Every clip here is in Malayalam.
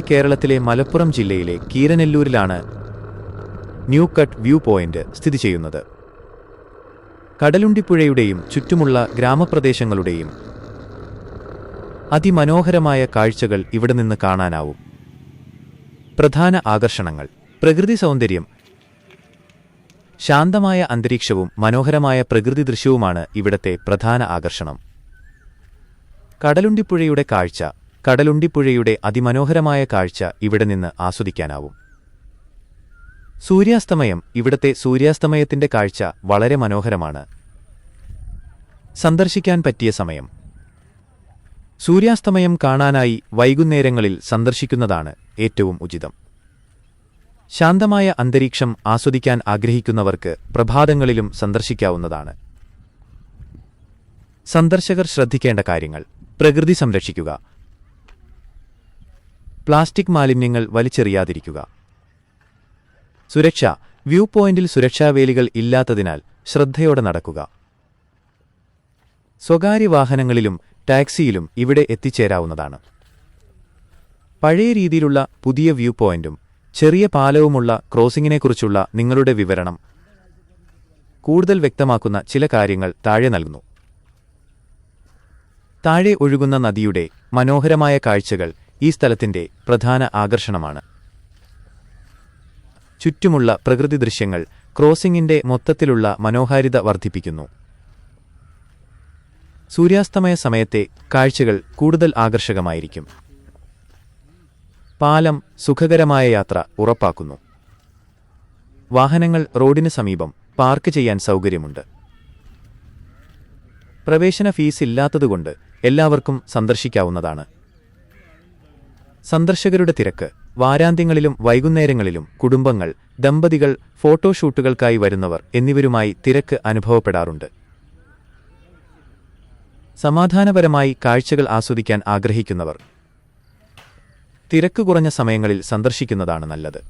കേരളത്തിലെ മലപ്പുറം ജില്ലയിലെ കീരനെല്ലൂരിലാണ് ന്യൂ കട്ട് വ്യൂ പോയിന്റ് സ്ഥിതി ചെയ്യുന്നത്. കടലുണ്ടിപ്പുഴയുടെയും ചുറ്റുമുള്ള ഗ്രാമപ്രദേശങ്ങളുടെയും അതിമനോഹരമായ കാഴ്ചകൾ ഇവിടെ നിന്ന് കാണാനാവും. പ്രധാന ആകർഷണങ്ങൾ. പ്രകൃതി സൗന്ദര്യം. ശാന്തമായ അന്തരീക്ഷവും മനോഹരമായ പ്രകൃതി ദൃശ്യവുമാണ് ഇവിടത്തെ പ്രധാന ആകർഷണം. കടലുണ്ടിപ്പുഴയുടെ കാഴ്ച. കടലുണ്ടിപ്പുഴയുടെ അതിമനോഹരമായ കാഴ്ച ഇവിടെ നിന്ന് ആസ്വദിക്കാനാവും. സൂര്യാസ്തമയം ഇവിടത്തെ സൂര്യാസ്തമയത്തിന്റെ കാഴ്ച വളരെ മനോഹരമാണ്. സന്ദർശിക്കാൻ പറ്റിയ സമയം. സൂര്യാസ്തമയം കാണാനായി വൈകുന്നേരങ്ങളിൽ സന്ദർശിക്കുന്നതാണ് ഏറ്റവും ഉചിതം. ശാന്തമായ അന്തരീക്ഷം ആസ്വദിക്കാൻ ആഗ്രഹിക്കുന്നവർക്ക് പ്രഭാതങ്ങളിലും സന്ദർശിക്കാവുന്നതാണ്. സന്ദർശകർ ശ്രദ്ധിക്കേണ്ട കാര്യങ്ങൾ. പ്രകൃതി സംരക്ഷിക്കുക. പ്ലാസ്റ്റിക് മാലിന്യങ്ങൾ വലിച്ചെറിയാതിരിക്കുക. സുരക്ഷ. വ്യൂ പോയിന്റിൽ സുരക്ഷാവേലികൾ ഇല്ലാത്തതിനാൽ ശ്രദ്ധയോടെ നടക്കുക. സ്വകാര്യ വാഹനങ്ങളിലും ടാക്സിയിലും ഇവിടെ എത്തിച്ചേരാവുന്നതാണ്. പഴയ രീതിയിലുള്ള പുതിയ വ്യൂ പോയിന്റും ചെറിയ പാലവുമുള്ള ക്രോസിംഗിനെക്കുറിച്ചുള്ള നിങ്ങളുടെ വിവരണം കൂടുതൽ വ്യക്തമാക്കുന്ന ചില കാര്യങ്ങൾ താഴെ നൽകുന്നു. താഴെ ഒഴുകുന്ന നദിയുടെ മനോഹരമായ കാഴ്ചകൾ ഈ സ്ഥലത്തിന്റെ പ്രധാന ആകർഷണമാണ്. ചുറ്റുമുള്ള പ്രകൃതി ദൃശ്യങ്ങൾ ക്രോസിംഗിന്റെ മൊത്തത്തിലുള്ള മനോഹാരിത വർദ്ധിപ്പിക്കുന്നു. സൂര്യാസ്തമയ സമയത്തെ കാഴ്ചകൾ കൂടുതൽ ആകർഷകമായിരിക്കും. പാലം സുഖകരമായ യാത്ര ഉറപ്പാക്കുന്നു. വാഹനങ്ങൾ റോഡിന് സമീപം പാർക്ക് ചെയ്യാൻ സൗകര്യമുണ്ട്. പ്രവേശന ഫീസ് ഇല്ലാത്തതുകൊണ്ട് എല്ലാവർക്കും സന്ദർശിക്കാവുന്നതാണ്. സന്ദർശകരുടെ തിരക്ക് വാരാന്ത്യങ്ങളിലും വൈകുന്നേരങ്ങളിലും കുടുംബങ്ങൾ ദമ്പതികൾ ഫോട്ടോഷൂട്ടുകൾക്കായി വരുന്നവർ എന്നിവരുമായി തിരക്ക് അനുഭവപ്പെടാറുണ്ട്. സമാധാനപരമായി കാഴ്ചകൾ ആസ്വദിക്കാൻ ആഗ്രഹിക്കുന്നവർ. തിരക്ക് കുറഞ്ഞ സമയങ്ങളിൽ സന്ദർശിക്കുന്നതാണ് നല്ലത്.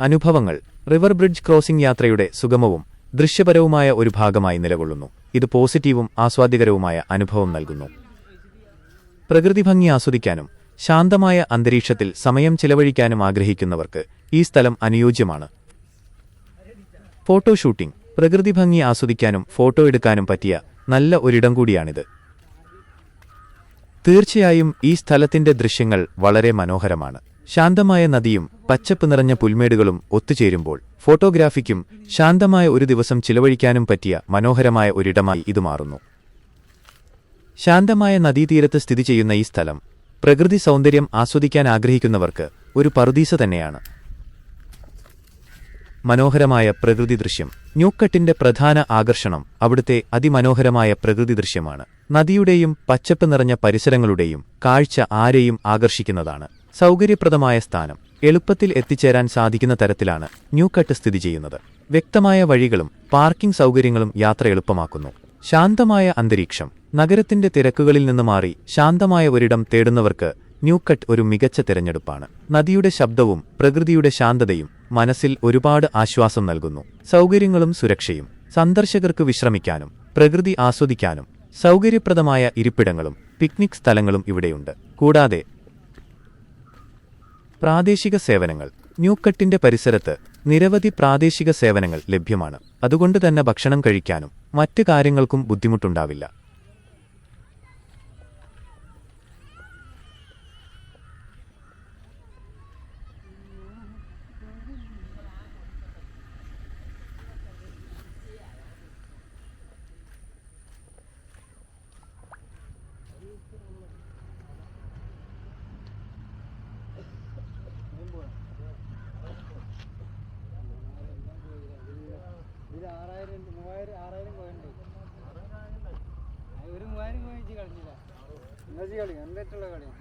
അനുഭവങ്ങൾ റിവർ ബ്രിഡ്ജ് ക്രോസിംഗ് യാത്രയുടെ സുഗമവും ദൃശ്യപരവുമായ ഒരു ഭാഗമായി നിലകൊള്ളുന്നു. ഇത് പോസിറ്റീവും ആസ്വാദ്യകരവുമായ അനുഭവം നൽകുന്നു. പ്രകൃതി ഭംഗി ആസ്വദിക്കാനും ശാന്തമായ അന്തരീക്ഷത്തിൽ സമയം ചിലവഴിക്കാനും ആഗ്രഹിക്കുന്നവർക്ക് ഈ സ്ഥലം അനുയോജ്യമാണ്. ഫോട്ടോ ഷൂട്ടിംഗ് പ്രകൃതി ഭംഗി ആസ്വദിക്കാനും ഫോട്ടോ എടുക്കാനും പറ്റിയ നല്ല ഒരിടം കൂടിയാണിത്. തീർച്ചയായും ഈ സ്ഥലത്തിന്റെ ദൃശ്യങ്ങൾ വളരെ മനോഹരമാണ്. ശാന്തമായ നദിയും പച്ചപ്പ് നിറഞ്ഞ പുൽമേടുകളും ഒത്തുചേരുമ്പോൾ ഫോട്ടോഗ്രാഫിക്കും ശാന്തമായ ഒരു ദിവസം ചിലവഴിക്കാനും പറ്റിയ മനോഹരമായ ഒരിടമായി ഇത് മാറുന്നു. ശാന്തമായ നദീതീരത്ത് സ്ഥിതി ചെയ്യുന്ന ഈ സ്ഥലം പ്രകൃതി സൗന്ദര്യം ആസ്വദിക്കാൻ ആഗ്രഹിക്കുന്നവർക്ക് ഒരു പറുദീസ തന്നെയാണ്. മനോഹരമായ പ്രകൃതി ദൃശ്യം. ന്യൂക്കട്ടിന്റെ പ്രധാന ആകർഷണം അവിടുത്തെ അതിമനോഹരമായ പ്രകൃതി ദൃശ്യമാണ്. നദിയുടെയും പച്ചപ്പ് നിറഞ്ഞ പരിസരങ്ങളുടെയും കാഴ്ച ആരെയും ആകർഷിക്കുന്നതാണ്. സൗകര്യപ്രദമായ സ്ഥാനം എളുപ്പത്തിൽ എത്തിച്ചേരാൻ സാധിക്കുന്ന തരത്തിലാണ് ന്യൂക്കട്ട് സ്ഥിതി ചെയ്യുന്നത്. വ്യക്തമായ വഴികളും പാർക്കിംഗ് സൗകര്യങ്ങളും യാത്ര എളുപ്പമാക്കുന്നു. ശാന്തമായ അന്തരീക്ഷം നഗരത്തിന്റെ തിരക്കുകളിൽ നിന്ന് മാറി ശാന്തമായ ഒരിടം തേടുന്നവർക്ക് ന്യൂക്കട്ട് ഒരു മികച്ച തിരഞ്ഞെടുപ്പാണ്. നദിയുടെ ശബ്ദവും പ്രകൃതിയുടെ ശാന്തതയും മനസ്സിൽ ഒരുപാട് ആശ്വാസം നൽകുന്നു. സൗകര്യങ്ങളും സുരക്ഷയും സന്ദർശകർക്ക് വിശ്രമിക്കാനും പ്രകൃതി ആസ്വദിക്കാനും സൗകര്യപ്രദമായ ഇരിപ്പിടങ്ങളും പിക്നിക് സ്ഥലങ്ങളും ഇവിടെയുണ്ട്. കൂടാതെ പ്രാദേശിക സേവനങ്ങൾ. ന്യൂക്കട്ടിന്റെ പരിസരത്ത് നിരവധി പ്രാദേശിക സേവനങ്ങൾ ലഭ്യമാണ്. അതുകൊണ്ട് തന്നെ ഭക്ഷണം കഴിക്കാനും മറ്റ് കാര്യങ്ങൾക്കും ബുദ്ധിമുട്ടുണ്ടാവില്ല. ആറായിരം ആറായിരം പോയിന്റ് ഒരു മൂവായിരം പോയി ഇജ്ജ് കളിച്ചില്ല. എന്താ കളി എന്തായിട്ടുള്ള കളിയാണ്